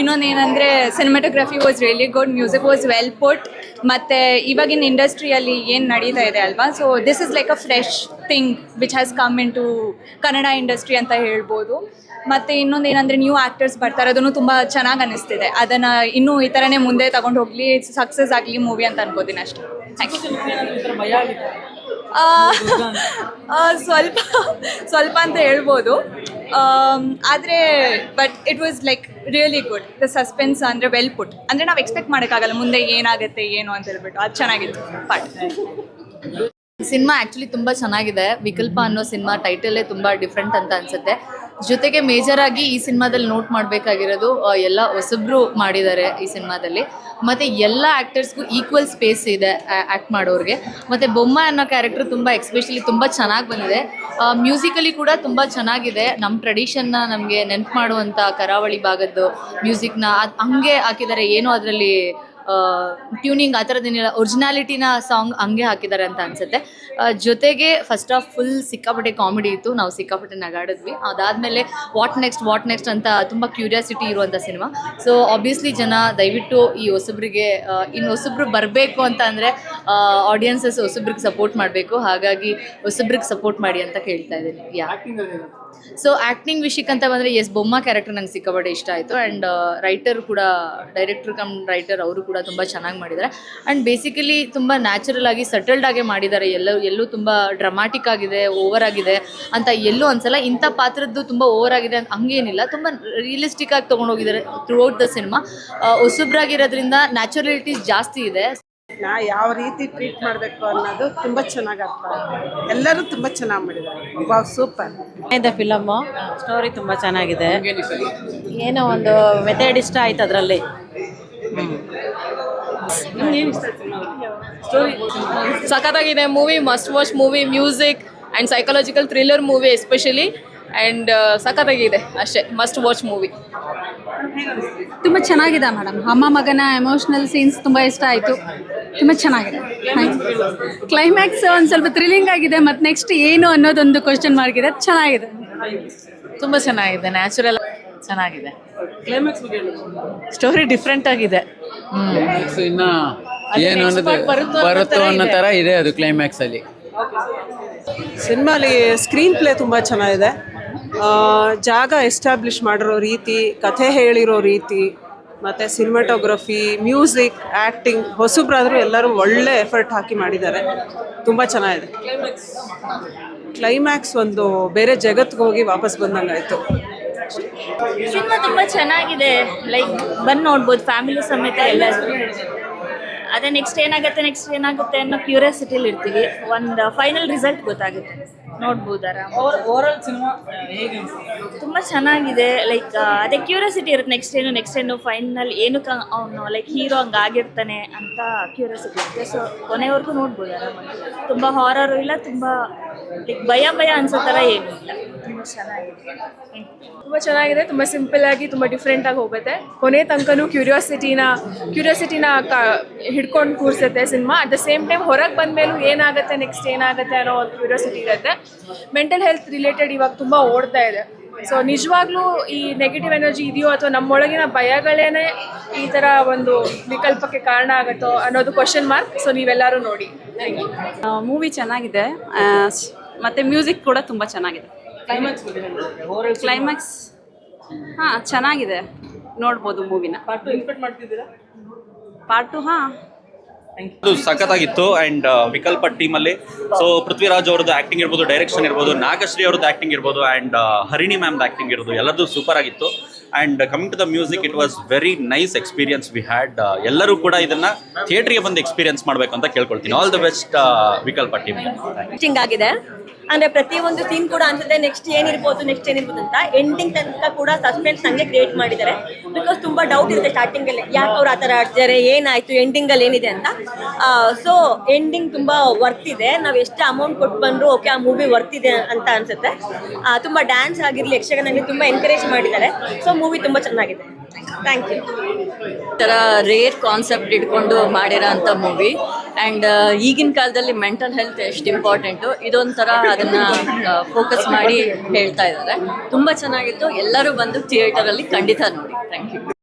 ಇನ್ನೊಂದು ಏನಂದರೆ cinematography was really good music was well put ಮತ್ತು ಇವಾಗಿನ ಇಂಡಸ್ಟ್ರಿಯಲ್ಲಿ ಏನು ನಡೀತಾ ಇದೆ ಅಲ್ವಾ? So this is like a fresh thing which has come in to Kannada industry ಅಂತ ಹೇಳ್ಬೋದು. ಮತ್ತು ಇನ್ನೊಂದು ಏನಂದರೆ ನ್ಯೂ ಆ್ಯಕ್ಟರ್ಸ್ ಬರ್ತಾರೆ, ಅದನ್ನು ತುಂಬ ಚೆನ್ನಾಗಿ ಅನ್ನಿಸ್ತಿದೆ. ಅದನ್ನು ಇನ್ನೂ ಈ ಥರನೇ ಮುಂದೆ ತಗೊಂಡು ಹೋಗಲಿ ಸಕ್ಸಸ್ ಆಗಲಿ ಮೂವಿ ಅಂತ ಅನ್ಕೋತೀನಿ ಅಷ್ಟೇ. ಸ್ವಲ್ಪ ಸ್ವಲ್ಪ ಅಂತ ಹೇಳ್ಬೋದು. ಆದರೆ but it was like really good the suspense ಅಂದರೆ ವೆಲ್ ಪುಟ್ ಅಂದರೆ ನಾವು ಎಕ್ಸ್ಪೆಕ್ಟ್ ಮಾಡೋಕ್ಕಾಗಲ್ಲ, ಮುಂದೆ ಏನಾಗುತ್ತೆ, ಏನು ಅಂತ ಹೇಳ್ಬಿಟ್ಟು. ಅದು ಚೆನ್ನಾಗಿತ್ತು. ಪಾರ್ಟ್ ಸಿನಿಮಾ ಆ್ಯಕ್ಚುಲಿ ತುಂಬ ಚೆನ್ನಾಗಿದೆ. ವಿಕಲ್ಪ ಅನ್ನೋ ಸಿನಿಮಾ ಟೈಟಲೇ ತುಂಬ ಡಿಫ್ರೆಂಟ್ ಅಂತ ಅನ್ಸುತ್ತೆ. ಜೊತೆಗೆ ಮೇಜರ್ ಆಗಿ ಈ ಸಿನಿಮಾದಲ್ಲಿ ನೋಟ್ ಮಾಡಬೇಕಾಗಿರೋದು ಎಲ್ಲ ಹೊಸಬ್ರು ಮಾಡಿದ್ದಾರೆ ಈ ಸಿನಿಮಾದಲ್ಲಿ. ಮತ್ತು ಎಲ್ಲ ಆ್ಯಕ್ಟರ್ಸ್ಗೂ ಈಕ್ವಲ್ ಸ್ಪೇಸ್ ಇದೆ ಆ್ಯಕ್ಟ್ ಮಾಡೋರಿಗೆ. ಮತ್ತು ಬೊಮ್ಮ ಅನ್ನೋ ಕ್ಯಾರೆಕ್ಟರ್ ತುಂಬ ಎಕ್ಸ್ಪೆಷಲಿ ತುಂಬ ಚೆನ್ನಾಗಿ ಬಂದಿದೆ. ಮ್ಯೂಸಿಕಲಿ ಕೂಡ ತುಂಬ ಚೆನ್ನಾಗಿದೆ. ನಮ್ಮ ಟ್ರೆಡಿಷನ್ನ ನಮಗೆ ನೆನಪು ಮಾಡುವಂಥ ಕರಾವಳಿ ಭಾಗದ್ದು ಮ್ಯೂಸಿಕ್ನ ಅದು ಹಂಗೆ ಹಾಕಿದ್ದಾರೆ. ಏನೋ ಅದರಲ್ಲಿ ಟ್ಯೂನಿಂಗ್ ಆ ಥರದ್ದೇನಿಲ್ಲ ಒರಿಜಿನಾಲಿಟಿನ ಸಾಂಗ್ ಹಂಗೆ ಹಾಕಿದ್ದಾರೆ ಅಂತ ಅನಿಸುತ್ತೆ. ಜೊತೆಗೆ ಫಸ್ಟ್ ಆಫ್ ಫುಲ್ ಸಿಕ್ಕಾಪಟ್ಟೆ ಕಾಮಿಡಿ ಇತ್ತು. ನಾವು ಸಿಕ್ಕಾಪಟ್ಟೆ ನಗಾಡಿದ್ವಿ. ಅದಾದಮೇಲೆ ವಾಟ್ ನೆಕ್ಸ್ಟ್ ವಾಟ್ ನೆಕ್ಸ್ಟ್ ಅಂತ ತುಂಬ ಕ್ಯೂರಿಯಾಸಿಟಿ ಇರುವಂಥ ಸಿನಿಮಾ ಸೊ ಆಬ್ವಿಯಸ್ಲಿ ಜನ ದಯವಿಟ್ಟು ಈ ಹೊಸಬ್ರಿಗೆ ಇನ್ನು ಹೊಸಬ್ರು ಬರಬೇಕು ಅಂತ ಅಂದರೆ ಆಡಿಯನ್ಸಸ್ ಹೊಸಬ್ರಿಗೆ ಸಪೋರ್ಟ್ ಮಾಡಬೇಕು. ಹಾಗಾಗಿ ಹೊಸಬ್ರಿಗೆ ಸಪೋರ್ಟ್ ಮಾಡಿ ಅಂತ ಕೇಳ್ತಾ ಇದ್ದೀನಿ. ಯಾ ಸೊ ಆ್ಯಕ್ಟಿಂಗ್ ವಿಷಯಕ್ಕೆ ಅಂತ ಬಂದರೆ ಎಸ್ ಬೊಮ್ಮ ಕ್ಯಾರೆಕ್ಟರ್ ನಂಗೆ ಸಿಕ್ಕಾಪಟ್ಟೆ ಇಷ್ಟ ಆಯಿತು. ಆ್ಯಂಡ್ ರೈಟರ್ ಕೂಡ ಡೈರೆಕ್ಟರ್ ಕಮ್ ರೈಟರ್ ಅವರು ಕೂಡ ತುಂಬ ಚೆನ್ನಾಗಿ ಮಾಡಿದ್ದಾರೆ. ಆ್ಯಂಡ್ ಬೇಸಿಕಲಿ ತುಂಬ ನ್ಯಾಚುರಲ್ ಆಗಿ ಸಟಲ್ಡ್ ಆಗಿ ಮಾಡಿದ್ದಾರೆ. ಎಲ್ಲೂ ಎಲ್ಲೂ ತುಂಬ ಡ್ರಮಾಟಿಕ್ ಆಗಿದೆ ಓವರ್ ಆಗಿದೆ ಅಂತ ಎಲ್ಲೂ ಅನ್ಸಲ್ಲ. ಇಂಥ ಪಾತ್ರದ್ದು ತುಂಬ ಓವರ್ ಆಗಿದೆ ಅಂತ ಹಂಗೇನಿಲ್ಲ. ತುಂಬ ರಿಯಲಿಸ್ಟಿಕ್ ಆಗಿ ತೊಗೊಂಡೋಗಿದ್ದಾರೆ ಥ್ರೂ ಔಟ್ ದ ಸಿನಿಮಾ ಹೊಸಬ್ರಾಗಿರೋದ್ರಿಂದ ನ್ಯಾಚುರಲಿಟೀಸ್ ಜಾಸ್ತಿ ಇದೆ. ನಾ ಯಾವ ರೀತಿ ಟ್ರೀಟ್ ಮಾಡಬೇಕು ಅನ್ನೋದು ತುಂಬ ಚೆನ್ನಾಗಿ ಅರ್ಥ ಆಗುತ್ತೆ. ಎಲ್ಲರೂ ತುಂಬ ಚೆನ್ನಾಗಿ ಮಾಡಿದ್ದಾರೆ. ವಾವ್ ಸೂಪರ್ ಇದೆ ಫಿಲಮ್ಮು ಸ್ಟೋರಿ ತುಂಬ ಚೆನ್ನಾಗಿದೆ. ಏನೋ ಒಂದು ಮೆಥಡ್ ಇಷ್ಟ ಆಯ್ತು ಅದರಲ್ಲಿ. ಸಖತ್ತಾಗಿದೆ. Movie must watch movie music and psychological thriller movie especially and ಸಖತ್ತಾಗಿದೆ. ಅಷ್ಟೇ. ಮಸ್ಟ್ ವಾಚ್ ಮೂವಿ ತುಂಬ ಚೆನ್ನಾಗಿದೆ ಮೇಡಮ್ ಅಮ್ಮ ಮಗನ ಎಮೋಷ್ನಲ್ ಸೀನ್ಸ್ ತುಂಬ ಇಷ್ಟ ಆಯಿತು. ತುಂಬ ಚೆನ್ನಾಗಿದೆ. ಕ್ಲೈಮ್ಯಾಕ್ಸ್ ಒಂದು ಸ್ವಲ್ಪ ಥ್ರಿಲ್ಲಿಂಗ್ ಆಗಿದೆ ಮತ್ತು ನೆಕ್ಸ್ಟ್ ಏನು ಅನ್ನೋದೊಂದು ಕ್ವಶನ್ ಮಾರ್ಕ್ ಇದೆ. ಚೆನ್ನಾಗಿದೆ. ತುಂಬ ಚೆನ್ನಾಗಿದೆ ನ್ಯಾಚುರಲ್ ಚೆನ್ನಾಗಿದೆ. ಸ್ಟೋರಿ ಡಿಫ್ರೆಂಟ್ ಆಗಿದೆ. ಸೊ ಇನ್ನ ಏನು ಅನ್ನೋದು ಬರುತ್ತೋ ಅನ್ನೋ ತರ ಇದೆ. ಅದು ಕ್ಲೈಮ್ಯಾಕ್ಸ್ ಅಲ್ಲಿ. ಸಿನಿಮಾಲಿ ಸ್ಕ್ರೀನ್ ಪ್ಲೇ ತುಂಬ ಚೆನ್ನಾಗಿದೆ. ಆ, ಜಾಗ ಎಸ್ಟಾಬ್ಲಿಷ್ ಮಾಡಿರೋ ರೀತಿ ಕಥೆ ಹೇಳಿರೋ ರೀತಿ ಮತ್ತು ಸಿನಿಮಾಟೋಗ್ರಫಿ ಮ್ಯೂಸಿಕ್ ಆ್ಯಕ್ಟಿಂಗ್ ಹೊಸಬ್ರಾದರೂ ಎಲ್ಲರೂ ಒಳ್ಳೆ ಎಫರ್ಟ್ ಹಾಕಿ ಮಾಡಿದ್ದಾರೆ. ತುಂಬ ಚೆನ್ನಾಗಿದೆ. ಕ್ಲೈಮ್ಯಾಕ್ಸ್ ಒಂದು ಬೇರೆ ಜಗತ್ತಿಗೆ ಹೋಗಿ ವಾಪಸ್ ಬಂದಂಗಾಯಿತು. ಸಿನಿಮಾ ತುಂಬ ಚೆನ್ನಾಗಿದೆ. ಲೈಕ್ ಬಂದು ನೋಡ್ಬೋದು ಫ್ಯಾಮಿಲಿ ಸಮೇತ ಎಲ್ಲ ಅದೇ ನೆಕ್ಸ್ಟ್ ಏನಾಗುತ್ತೆ ನೆಕ್ಸ್ಟ್ ಏನಾಗುತ್ತೆ ಅನ್ನೋ ಕ್ಯೂರಿಯಾಸಿಟಿಲಿ ಇರ್ತೀವಿ. ಒಂದು ಫೈನಲ್ ರಿಸಲ್ಟ್ ಗೊತ್ತಾಗುತ್ತೆ. ನೋಡ್ಬೋದು ಆರಾಮ್. ಓವರಾಲ್ ಸಿನಿಮಾ ಹೇಗೆ ತುಂಬ ಚೆನ್ನಾಗಿದೆ. ಲೈಕ್ ಅದೇ ಕ್ಯೂರಿಯಾಸಿಟಿ ಇರುತ್ತೆ. ನೆಕ್ಸ್ಟ್ ಏನು ನೆಕ್ಸ್ಟ್ ಏನು ಫೈನಲ್ ಏನು ಅವನು ಲೈಕ್ ಹೀರೋ ಹಂಗೆ ಆಗಿರ್ತಾನೆ ಅಂತ ಕ್ಯೂರಿಯಾಸಿಟಿ ಇರುತ್ತೆ. ಸೊ ಕೊನೆವರೆಗೂ ನೋಡ್ಬೋದು ಆರಾಮಾಗಿ. ತುಂಬ ಹಾರರು ಇಲ್ಲ ತುಂಬ ಭಯ ಭಯ ಅನ್ಸೋ ಥರ ಏನೂ ಇಲ್ಲ. ತುಂಬ ಚೆನ್ನಾಗಿದೆ. ತುಂಬ ಚೆನ್ನಾಗಿದೆ ತುಂಬ ಸಿಂಪಲ್ ಆಗಿ ತುಂಬ ಡಿಫ್ರೆಂಟ್ ಆಗಿ ಹೋಗುತ್ತೆ. ಕೊನೆ ತನಕನೂ ಕ್ಯೂರಿಯಾಸಿಟಿನ ಕ್ಯೂರಿಯಾಸಿಟಿನ ಕ ಹಿಡ್ಕೊಂಡು ಕೂರ್ಸುತ್ತೆ cinema at the same time ಹೊರಗೆ ಬಂದಮೇಲೂ ಏನಾಗುತ್ತೆ ನೆಕ್ಸ್ಟ್ ಏನಾಗುತ್ತೆ ಅನ್ನೋ ಒಂದು ಕ್ಯೂರಿಯಾಸಿಟಿ ಇರುತ್ತೆ. ಮೆಂಟಲ್ ಹೆಲ್ತ್ ರಿಲೇಟೆಡ್ ಇವಾಗ ತುಂಬ ಓಡ್ತಾ ಇದೆ. ಸೊ ನಿಜವಾಗ್ಲೂ ಈ ನೆಗೆಟಿವ್ ಎನರ್ಜಿ ಇದೆಯೋ ಅಥವಾ ನಮ್ಮೊಳಗಿನ ಭಯಗಳೇನೆ ಈ ಥರ ಒಂದು ವಿಕಲ್ಪಕ್ಕೆ ಕಾರಣ ಆಗುತ್ತೋ ಅನ್ನೋದು ಕ್ವಶನ್ ಮಾರ್ಕ್ ಸೊ ನೀವೆಲ್ಲರೂ ನೋಡಿ. ಮೂವಿ ಚೆನ್ನಾಗಿದೆ. ಮತ್ತು ಮ್ಯೂಸಿಕ್ ಕೂಡ ತುಂಬ ಚೆನ್ನಾಗಿದೆ. ಕ್ಲೈಮ್ಯಾಕ್ಸ್ ಹಾ ಚೆನ್ನಾಗಿದೆ. ನೋಡ್ಬೋದು ಮೂವಿನ. ಪಾರ್ಟ್ ಟು ಹಾ. ಅದು ಸಖತ್ತಾಗಿತ್ತು ಅಂಡ್ ವಿಕಲ್ಪ ಟೀಮಲ್ಲಿ. ಸೊ ಪೃಥ್ವಿರಾಜ್ ಅವ್ರದ್ದು ಆಕ್ಟಿಂಗ್ ಇರ್ಬೋದು ಡೈರೆಕ್ಷನ್ ಇರ್ಬೋದು ನಾಗಶ್ರೀ ಅವ್ರದ್ದು ಆ್ಯಕ್ಟಿಂಗ್ ಇರ್ಬೋದು ಅಂಡ್ ಹರಿಣಿ ಮ್ಯಾಮ್ದು ಆಕ್ಟಿಂಗ್ ಇರ್ಬೋದು ಎಲ್ಲದೂ ಸೂಪರ್ ಆಗಿತ್ತು. And coming to the music it was very nice experience we had ಎಲ್ಲರೂ ಕೂಡ ಇದನ್ನ ಥಿಯೇಟ್ರಿಗೆ ಬಂದು ಎಕ್ಸ್ಪೀರಿಯನ್ಸ್ ಮಾಡಬೇಕು ಅಂತ ಕೇಳ್ಕೊಳ್ತೀನಿ. All the best Vikalpa team ಆಗಿದೆ. ಅಂದ್ರೆ ಪ್ರತಿಯೊಂದು ಸೀನ್ ಕೂಡ ಅನ್ಸುತ್ತೆ ನೆಕ್ಸ್ಟ್ ಏನಿರ್ಬೋದು ನೆಕ್ಸ್ಟ್ ಏನಿರ್ಬೋದು ಅಂತ. ಎಂಡಿಂಗ್ ತನಕ ಕೂಡ ಸಸ್ಪೆನ್ಸ್ ನಂಗೆ ಕ್ರಿಯೇಟ್ ಮಾಡಿದ್ದಾರೆ. ಬಿಕಾಸ್ ತುಂಬಾ ಡೌಟ್ ಇರುತ್ತೆ ಸ್ಟಾರ್ಟಿಂಗ್ ಅಲ್ಲಿ. ಯಾಕೆ ಅವ್ರು ಆತರ ಆಡ್ತಾರೆ ಏನಾಯ್ತು ಎಂಡಿಂಗ್ ಅಲ್ಲಿ ಏನಿದೆ ಅಂತ. ಸೊ ಎಂಡಿಂಗ್ ತುಂಬಾ ವರ್ತ್ ಇದೆ. ನಾವು ಎಷ್ಟು ಅಮೌಂಟ್ ಕೊಟ್ಟು ಬಂದ್ರು ಓಕೆ ಆ ಮೂವಿ ವರ್ತ್ ಇದೆ ಅಂತ ಅನ್ಸುತ್ತೆ. ತುಂಬಾ ಡ್ಯಾನ್ಸ್ ಆಗಿರ್ಲಿ ಯಕ್ಷಗಾನ ತುಂಬಾ ಎನ್ಕರೇಜ್ ಮಾಡಿದ್ದಾರೆ. ಸೊ ಮೂವಿ ತುಂಬಾ ಚೆನ್ನಾಗಿದೆ. ಥ್ಯಾಂಕ್ ಯು ಥರ ರೇರ್ ಕಾನ್ಸೆಪ್ಟ್ ಇಟ್ಕೊಂಡು ಮಾಡಿರೋ ಅಂಥ ಮೂವಿ ಆ್ಯಂಡ್ ಈಗಿನ ಕಾಲದಲ್ಲಿ ಮೆಂಟಲ್ ಹೆಲ್ತ್ ಎಷ್ಟು ಇಂಪಾರ್ಟೆಂಟು ಇದೊಂಥರ ಅದನ್ನು ಫೋಕಸ್ ಮಾಡಿ ಹೇಳ್ತಾ ಇದ್ದಾರೆ. ತುಂಬ ಚೆನ್ನಾಗಿತ್ತು. ಎಲ್ಲರೂ ಬಂದು ಥಿಯೇಟರಲ್ಲಿ ಖಂಡಿತ ನೋಡಿ. Thank you